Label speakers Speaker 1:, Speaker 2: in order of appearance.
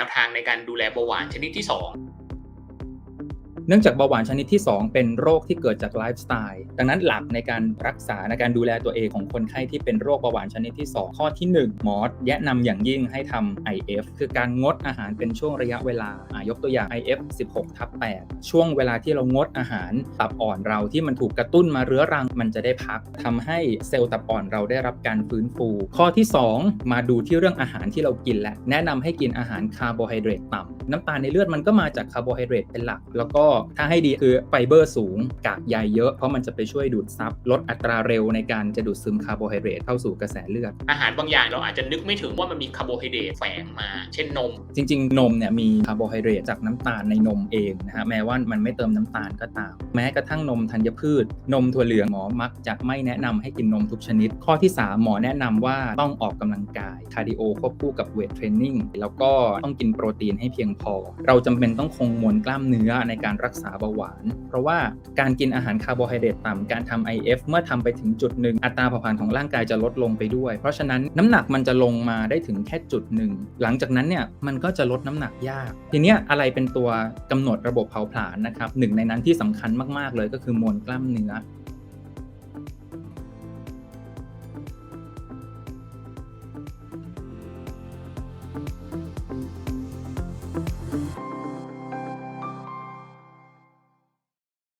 Speaker 1: แนวทางในการดูแลเบาหวานชนิดที่ 2
Speaker 2: เนื่องจากเบาหวานชนิดที่ 2 เป็นโรคที่เกิดจากไลฟ์สไตล์ดังนั้นหลักในการรักษาในการดูแลตัวเองของคนไข้ที่เป็นโรคเบาหวานชนิดที่ 2 ข้อที่ 1 หมอแนะนำอย่างยิ่งให้ทำ IF คือการงดอาหารเป็นช่วงระยะเวลาอะยกตัวอย่าง IF 16ทับ8ช่วงเวลาที่เรางดอาหารตับอ่อนเราที่มันถูกกระตุ้นมาเรื้อรังมันจะได้พักทำให้เซลล์ตับอ่อนเราได้รับการฟื้นฟู ข้อที่ 2 มาดูที่เรื่องอาหารที่เรากินและแนะนำให้กินอาหารคาร์โบไฮเดรตต่ำน้ำตาลในเลือดมันก็มาจากคาร์โบไฮเดรตเป็นหลัก แล้วก็ถ้าให้ดีคือไฟเบอร์สูงกากใยเยอะเพราะมันจะไปช่วยดูดซับลดอัตราเร็วในการจะดูดซึมคาร์โบไฮเดรตเข้าสู่กระแสเลือด
Speaker 1: อาหารบางอย่างเราอาจจะนึกไม่ถึงว่ามันมีคาร์โบไฮเดรตแฝงมา เช่นนม
Speaker 2: จริง ๆ นมเนี่ยมีคาร์โบไฮเดรตจากน้ำตาลในนมเองนะฮะแม้ว่ามันไม่เติมน้ำตาลก็ตาม แม้กระทั่งนมธัญพืช นมถั่วเหลืองหมอมักจะไม่แนะนำให้กินนมทุกชนิด ข้อที่ 3 หมอแนะนำว่าต้องออกกำลังกายคาร์ดิโอควบคู่กับเวทเทรนนิ่งแล้วก็ต้องกินโปรตีนให้เพียงพอ เราจำเป็นต้องคงมวลกล้ามเนื้อในการรักษาเบาหวาน เพราะว่าการกินอาหารคาร์โบไฮเดรตต่ำการทำ IF เมื่อทำไปถึงจุดหนึ่งอัตราเผาผลาญของร่างกายจะลดลงไปด้วย เพราะฉะนั้นน้ำหนักมันจะลงมาได้ถึงแค่จุดหนึ่งหลังจากนั้นเนี่ยมันก็จะลดน้ำหนักยาก ทีเนี้ยอะไรเป็นตัวกำหนดระบบเผาผลาญนะครับหนึ่งในนั้นที่สำคัญมากๆเลยก็คือมวลกล้ามเนื้อ